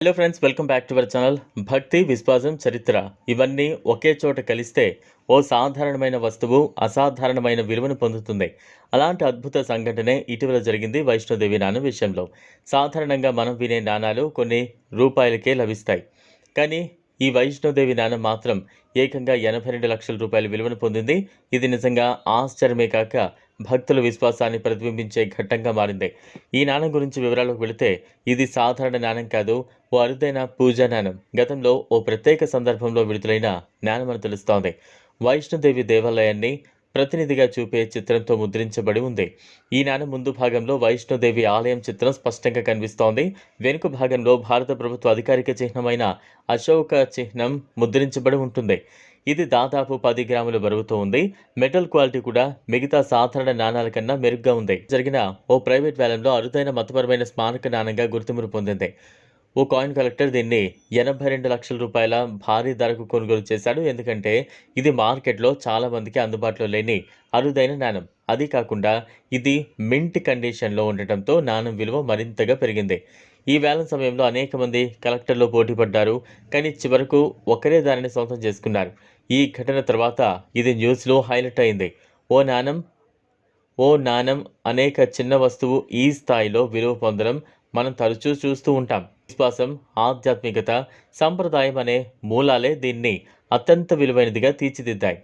Hello friends welcome back to our channel భక్తి విశ్వాసం చరిత్ర ఇవన్నీ ఒకే చోట కలిస్తే ఓ సాధారణమైన వస్తువు అసాధారణమైన విలువను పొందుతుంది. అలాంటి అద్భుత సంఘటనే ఇటీవల జరిగింది వైష్ణోదేవి నాణం విషయంలో. సాధారణంగా మనం వినే నాణాలు కొన్ని రూపాయలకే లభిస్తాయి. కానీ ఈ వైష్ణోదేవి నాణం మాత్రం ఏకంగా ఎనభై రెండు లక్షల రూపాయల విలువను పొందింది. ఇది నిజంగా ఆశ్చర్యమే కాక భక్తుల విశ్వాసాన్ని ప్రతిబింబించే ఘట్టంగా మారింది. ఈ నాణం గురించి వివరాలకు వెళితే ఇది సాధారణ నాణం కాదు ఓ అరుదైన పూజా నాణం. గతంలో ఓ ప్రత్యేక సందర్భంలో విడుదలైన నాణమని తెలుస్తోంది. వైష్ణోదేవి దేవాలయాన్ని ప్రతినిధిగా చూపే చిత్రంతో ముద్రించబడి ఉంది. ఈ ముందు భాగంలో వైష్ణోదేవి ఆలయం చిత్రం స్పష్టంగా కనిపిస్తోంది. వెనుక భాగంలో భారత ప్రభుత్వ అధికారిక చిహ్నమైన అశోక చిహ్నం ముద్రించబడి ఉంటుంది. ఇది దాదాపు పది గ్రాముల బరువుతో ఉంది. మెటల్ క్వాలిటీ కూడా మిగతా సాధారణ నాణాల కన్నా మెరుగ్గా ఉంది. జరిగిన ఓ ప్రైవేట్ వేలంలో అరుదైన మతపరమైన స్మారక నాణంగా గుర్తింపును పొందింది. ఓ కాయిన్ కలెక్టర్ దీన్ని ఎనభై రెండు లక్షల రూపాయల భారీ ధరకు కొనుగోలు చేశాడు. ఎందుకంటే ఇది మార్కెట్లో చాలామందికి అందుబాటులో లేని అరుదైన నాణం. అది కాకుండా ఇది మింట్ కండిషన్లో ఉండటంతో నాణం విలువ మరింతగా పెరిగింది. ఈ వేలం సమయంలో అనేక మంది కలెక్టర్లు పోటీ పడ్డారు కానీ చివరకు ఒకరే దానిని సొంతం చేసుకున్నారు. ఈ ఘటన తర్వాత ఇది న్యూస్లో హైలైట్ అయింది. ఓ నాణం ఓ నాణం అనేక చిన్న వస్తువు ఈ స్థాయిలో విలువ పొందడం మనం తరచూ చూస్తూ ఉంటాం. విశ్వాసం ఆధ్యాత్మికత సంప్రదాయం అనే మూలాలే దీన్ని అత్యంత విలువైనదిగా తీర్చిదిద్దాయి.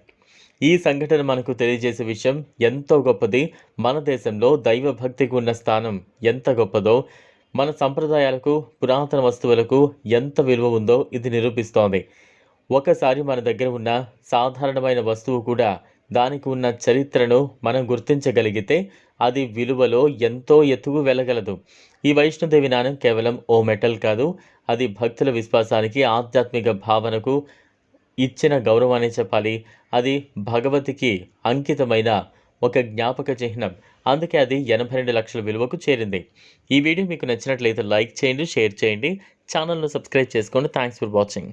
ఈ సంఘటన మనకు తెలియజేసే విషయం ఎంతో గొప్పది. మన దేశంలో దైవ భక్తికి ఉన్న స్థానం ఎంత గొప్పదో మన సంప్రదాయాలకు పురాతన వస్తువులకు ఎంత విలువ ఉందో ఇది నిరూపిస్తోంది. ఒకసారి మన దగ్గర ఉన్న సాధారణమైన వస్తువు కూడా దానికి ఉన్న చరిత్రను మనం గుర్తించగలిగితే అది విలువలో ఎంతో ఎత్తుకు వెళ్ళగలదు. ఈ వైష్ణోదేవి నాణం కేవలం ఓ మెటల్ కాదు అది భక్తుల విశ్వాసానికి ఆధ్యాత్మిక భావనకు ఇచ్చిన గౌరవాన్ని చెప్పాలి. అది భగవతికి అంకితమైన ఒక జ్ఞాపక చిహ్నం. అందుకే అది ఎనభై రెండు లక్షల విలువకు చేరింది. ఈ వీడియో మీకు నచ్చినట్లయితే లైక్ చేయండి షేర్ చేయండి. ఛానల్ను సబ్స్క్రైబ్ చేసుకోండి. Thanks for watching